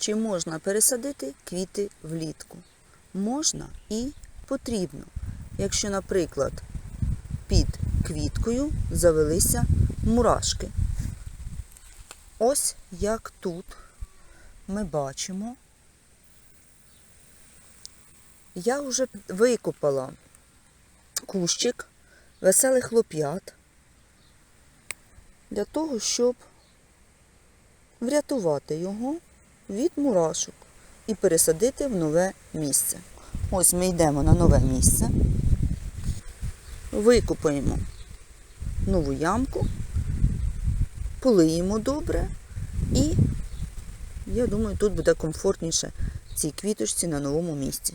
Чи можна пересадити квіти влітку? Можна і потрібно. Якщо, наприклад, під квіткою завелися мурашки. Ось як тут ми бачимо. Я вже викопала кущик веселих хлоп'ят для того, щоб врятувати його від мурашок і пересадити в нове місце. Ось ми йдемо на нове місце, викопаємо нову ямку, полиємо добре і я думаю, тут буде комфортніше цій квіточці на новому місці.